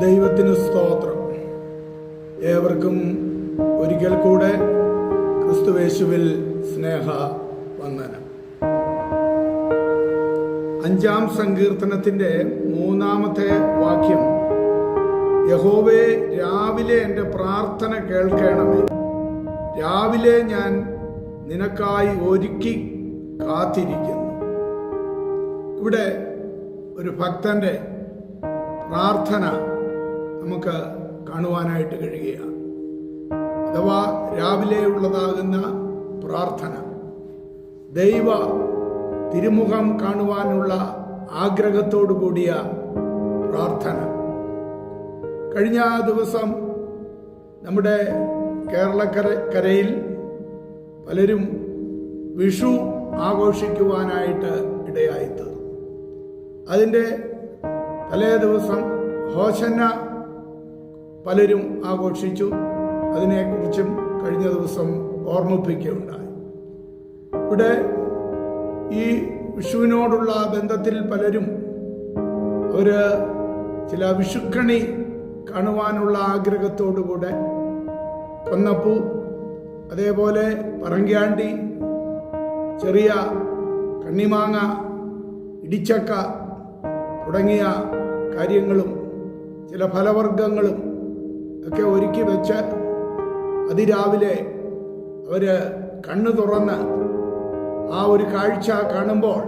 ദൈവത്തിന് സ്തോത്രം. ഏവർക്കും ഒരിക്കൽ കൂടെ ക്രിസ്തുവേശുവിൽ സ്നേഹ വന്ദനം അഞ്ചാം സങ്കീർത്തനത്തിന്റെ മൂന്നാമത്തെ വാക്യം യഹോവേ രാവിലെ എന്റെ പ്രാർത്ഥന കേൾക്കണമേ. രാവിലെ ഞാൻ നിനക്കായി ഒരുക്കി കാത്തിരിക്കുന്നു. ഇവിടെ ഒരു ഭക്തന്റെ പ്രാർത്ഥന നമുക്ക് കാണുവാനായിട്ട് കഴിയുകയാണ്. അഥവാ രാവിലെ ഉള്ളതാകുന്ന പ്രാർത്ഥന. ദൈവ തിരുമുഖം കാണുവാനുള്ള ആഗ്രഹത്തോടു കൂടിയ പ്രാർത്ഥന. കഴിഞ്ഞ ദിവസം നമ്മുടെ കേരളക്കര കരയിൽ പലരും വിഷു ആഘോഷിക്കുവാനായിട്ട് ഇടയായിത്തീർന്നു അതിന്റെ തലേ ദിവസം ഹോശന്ന പലരും ആഘോഷിച്ചു. അതിനെക്കുറിച്ചും കഴിഞ്ഞ ദിവസം ഓർമ്മിപ്പിക്കുകയുണ്ടായി. ഇവിടെ ഈ വിഷുവിനോടുള്ള ബന്ധത്തിൽ പലരും ഒരു ചില വിഷുക്കണി കാണുവാനുള്ള ആഗ്രഹത്തോടുകൂടെ കൊന്നപ്പൂ അതേപോലെ പറങ്കിയാണ്ടി ചെറിയ കണ്ണിമാങ്ങ ഇടിച്ചക്ക തുടങ്ങിയ കാര്യങ്ങളും ചില ഫലവർഗങ്ങളും ഒക്കെ ഒരുക്കി വെച്ച് അതിരാവിലെ അവർ കണ്ണു തുറന്ന് ആ ഒരു കാഴ്ച കാണുമ്പോൾ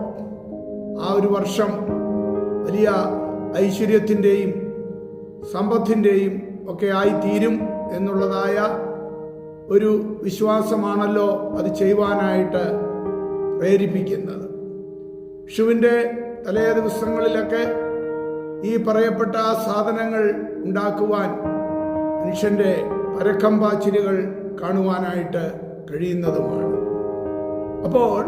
ആ ഒരു വർഷം വലിയ ഐശ്വര്യത്തിന്റെയും സമ്പത്തിന്റെയും ഒക്കെ ആയിത്തീരും എന്നുള്ളതായ ഒരു വിശ്വാസമാണല്ലോ അത് ചെയ്യുവാനായിട്ട് പ്രേരിപ്പിക്കുന്നത്. വിഷുവിന്റെ തലേ ദിവസങ്ങളിലൊക്കെ ഈ പറയപ്പെട്ട സാധനങ്ങൾ ഉണ്ടാക്കുവാൻ മനുഷ്യന്റെ പരക്കം പാച്ചിലുകൾ കാണുവാനായിട്ട് കഴിയുന്നതുമാണ്. അപ്പോൾ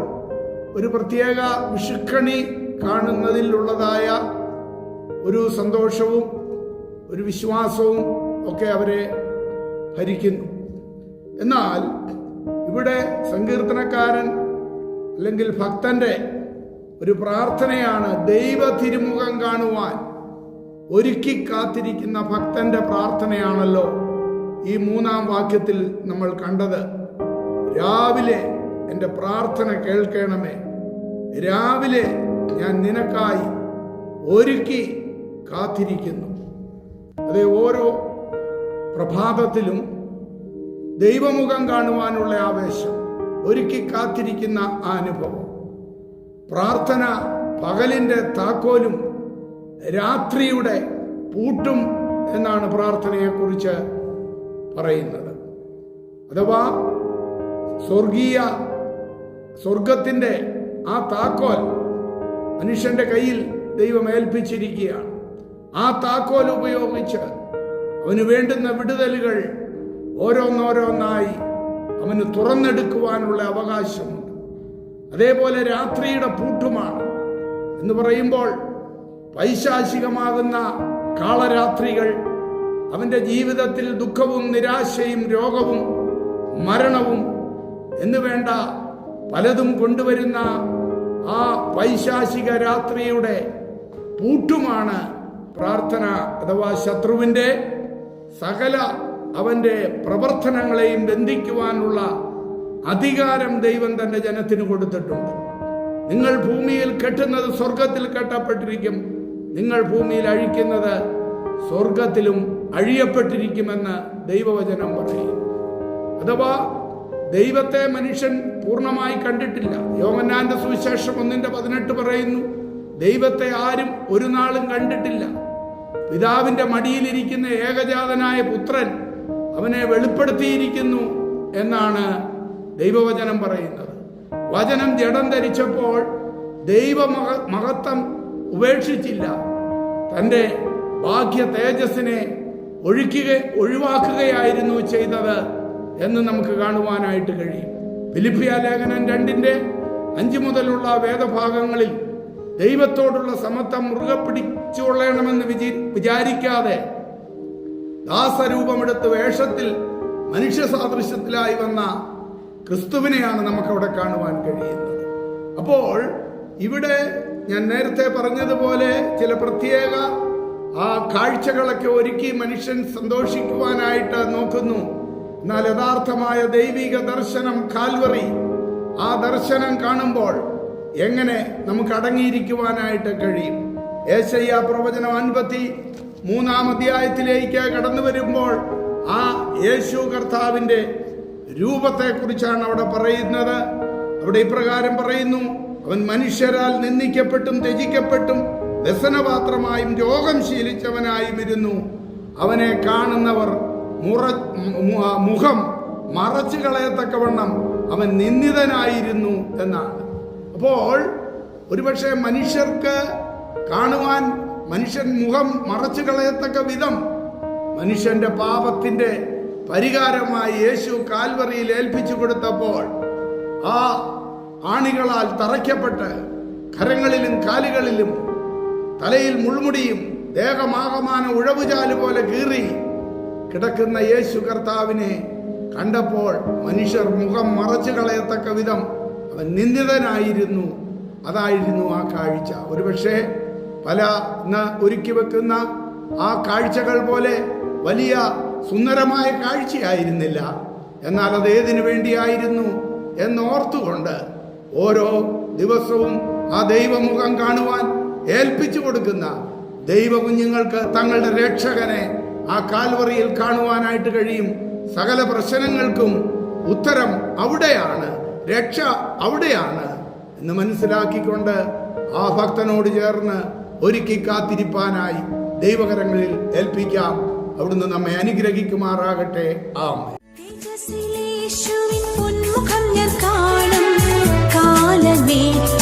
ഒരു പ്രത്യേക വിഷുക്കണി കാണുന്നതിലുള്ളതായ ഒരു സന്തോഷവും ഒരു വിശ്വാസവും ഒക്കെ അവരെ ഭരിക്കുന്നു എന്നാൽ ഇവിടെ സങ്കീർത്തനക്കാരൻ അല്ലെങ്കിൽ ഭക്തന്റെ ഒരു പ്രാർത്ഥനയാണ് ദൈവ തിരുമുഖം കാണുവാൻ ഒരുക്കി കാത്തിരിക്കുന്ന ഭക്തന്റെ പ്രാർത്ഥനയാണല്ലോ ഈ മൂന്നാം വാക്യത്തിൽ നമ്മൾ കണ്ടത്. രാവിലെ എന്റെ പ്രാർത്ഥന കേൾക്കണമേ. രാവിലെ ഞാൻ നിനക്കായി ഒരുക്കി കാത്തിരിക്കുന്നു. അതെ ഓരോ പ്രഭാതത്തിലും ദൈവമുഖം കാണുവാനുള്ള ആവേശം ഒരുക്കി കാത്തിരിക്കുന്ന ആ അനുഭവം. പ്രാർത്ഥന പകലിന്റെ താക്കോലും രാത്രിയുടെ പൂട്ടും എന്നാണ് പ്രാർത്ഥനയെക്കുറിച്ച് പറയുന്നത്. അഥവാ സ്വർഗീയ സ്വർഗത്തിന്റെ ആ താക്കോൽ മനുഷ്യന്റെ കയ്യിൽ ദൈവം ഏൽപ്പിച്ചിരിക്കുകയാണ് ആ താക്കോൽ ഉപയോഗിച്ച് അവന് വേണ്ടുന്ന വിടുതലുകൾ ഓരോന്നോരോന്നായി അവന് തുറന്നെടുക്കുവാനുള്ള അവകാശമുണ്ട്. അതേപോലെ രാത്രിയുടെ പൂട്ടുമാണ് എന്ന് പറയുമ്പോൾ പൈശാചികമാകുന്ന കാളരാത്രികൾ അവന്റെ ജീവിതത്തിൽ ദുഃഖവും നിരാശയും രോഗവും മരണവും എന്ന് വേണ്ട പലതും കൊണ്ടുവരുന്ന ആ പൈശാചിക രാത്രിയുടെ പൂട്ടുമാണ് പ്രാർത്ഥന അഥവാ ശത്രുവിന്റെ സകല അവന്റെ പ്രവർത്തനങ്ങളെയും ബന്ധിക്കുവാനുള്ള അധികാരം ദൈവം തന്റെ ജനത്തിന് കൊടുത്തിട്ടുണ്ട്. നിങ്ങൾ ഭൂമിയിൽ കെട്ടുന്നത് സ്വർഗത്തിൽ കെട്ടപ്പെട്ടിരിക്കും. നിങ്ങൾ ഭൂമിയിൽ അഴിക്കുന്നത് സ്വർഗത്തിലും അഴിയപ്പെട്ടിരിക്കുമെന്ന് ദൈവവചനം പറയും. അഥവാ ദൈവത്തെ മനുഷ്യൻ പൂർണമായി കണ്ടിട്ടില്ല. യോമന്നാന്റെ സുവിശേഷം ഒന്നിന്റെ പതിനെട്ട് പറയുന്നു ദൈവത്തെ ആരും ഒരു നാളും കണ്ടിട്ടില്ല. പിതാവിന്റെ മടിയിലിരിക്കുന്ന ഏകജാതനായ പുത്രൻ അവനെ വെളിപ്പെടുത്തിയിരിക്കുന്നു എന്നാണ് ദൈവവചനം പറയുന്നത്. വചനം ജഡം ധരിച്ചപ്പോൾ ദൈവ മഹത്വം ഉപേക്ഷിച്ചില്ല. തന്റെ ഭാഗ്യ തേജസ്സിനെ ഒഴുക്കുക ഒഴിവാക്കുകയായിരുന്നു ചെയ്തത് എന്ന് നമുക്ക് കാണുവാനായിട്ട് കഴിയും. ഫിലിപ്പിയ ലേഖനം രണ്ടിന്റെ അഞ്ചു മുതലുള്ള വേദഭാഗങ്ങളിൽ ദൈവത്തോടുള്ള സമത്വം മുറുകെ പിടിച്ചുകൊള്ളണമെന്ന് വിചി വിചാരിക്കാതെ ദാസരൂപമെടുത്ത് വേഷത്തിൽ മനുഷ്യ സാദൃശ്യത്തിലായി വന്ന ക്രിസ്തുവിനെയാണ് നമുക്കവിടെ കാണുവാൻ കഴിയുന്നത്. അപ്പോൾ ഇവിടെ ഞാൻ നേരത്തെ പറഞ്ഞതുപോലെ ചില പ്രത്യേക ആ കാഴ്ചകളൊക്കെ ഒരുക്കി മനുഷ്യൻ സന്തോഷിക്കുവാനായിട്ട് നോക്കുന്നു. എന്നാൽ യഥാർത്ഥമായ ദൈവിക ദർശനം കാൽവറി. ആ ദർശനം കാണുമ്പോൾ എങ്ങനെ നമുക്ക് അടങ്ങിയിരിക്കുവാനായിട്ട് കഴിയും? ഏശയ്യ പ്രവചനം അൻപത്തി മൂന്നാം അധ്യായത്തിലേക്ക് കടന്നു വരുമ്പോൾ ആ യേശു കർത്താവിന്റെ രൂപത്തെക്കുറിച്ചാണ് അവിടെ പറയുന്നത്. അവിടെ ഇപ്രകാരം പറയുന്നു അവൻ മനുഷ്യരാൽ നിന്ദിക്കപ്പെട്ടും ത്യജിക്കപ്പെട്ടും വ്യസനപാത്രമായും രോഗം ശീലിച്ചവനായും ഇരുന്നു അവനെ കാണുന്നവർ മുറ മുഖം മറച്ചു കളയത്തക്കവണ്ണം അവൻ നിന്ദിതനായിരുന്നു എന്നാണ്. അപ്പോൾ ഒരുപക്ഷെ മനുഷ്യർക്ക് കാണുവാൻ മനുഷ്യൻ മുഖം മറച്ചു കളയത്തക്ക വിധം മനുഷ്യന്റെ പാപത്തിന്റെ പരിഹാരമായി യേശു കാൽവറിയിൽ ഏൽപ്പിച്ചു കൊടുത്തപ്പോൾ ആ ആണികളാൽ തറയ്ക്കപ്പെട്ട് കരങ്ങളിലും കാലുകളിലും തലയിൽ മുൾമുടിയും ദേഹമാകമാന ഉഴവുചാൽ പോലെ കീറി കിടക്കുന്ന യേശു കർത്താവിനെ കണ്ടപ്പോൾ മനുഷ്യർ മുഖം മറച്ചു കളയത്തക്ക വിധം നിന്ദിതനായിരുന്നു. അതായിരുന്നു ആ കാഴ്ച. ഒരുപക്ഷെ പല ഒരുക്കി വെക്കുന്ന ആ കാഴ്ചകൾ പോലെ വലിയ സുന്ദരമായ കാഴ്ചയായിരുന്നില്ല. എന്നാൽ അത് ഏതിനു വേണ്ടിയായിരുന്നു എന്നോർത്തുകൊണ്ട് ഓരോ ദിവസവും ആ ദൈവമുഖം കാണുവാൻ ഏൽപ്പിച്ചു കൊടുക്കുന്ന ദൈവകുഞ്ഞുങ്ങൾക്ക് തങ്ങളുടെ രക്ഷകനെ ആ കാൽവറിയിൽ കാണുവാനായിട്ട് കഴിയും. സകല പ്രശ്നങ്ങൾക്കും ഉത്തരം അവിടെയാണ്. രക്ഷ അവിടെയാണ് എന്ന് മനസ്സിലാക്കിക്കൊണ്ട് ആ ഭക്തനോട് ചേർന്ന് ഒരുക്കി കാത്തിരിപ്പാനായി ദൈവകരങ്ങളിൽ ഏൽപ്പിക്കാം. അവിടുന്ന് നമ്മെ അനുഗ്രഹിക്കുമാറാകട്ടെ. ആമേ കാണും. വാസന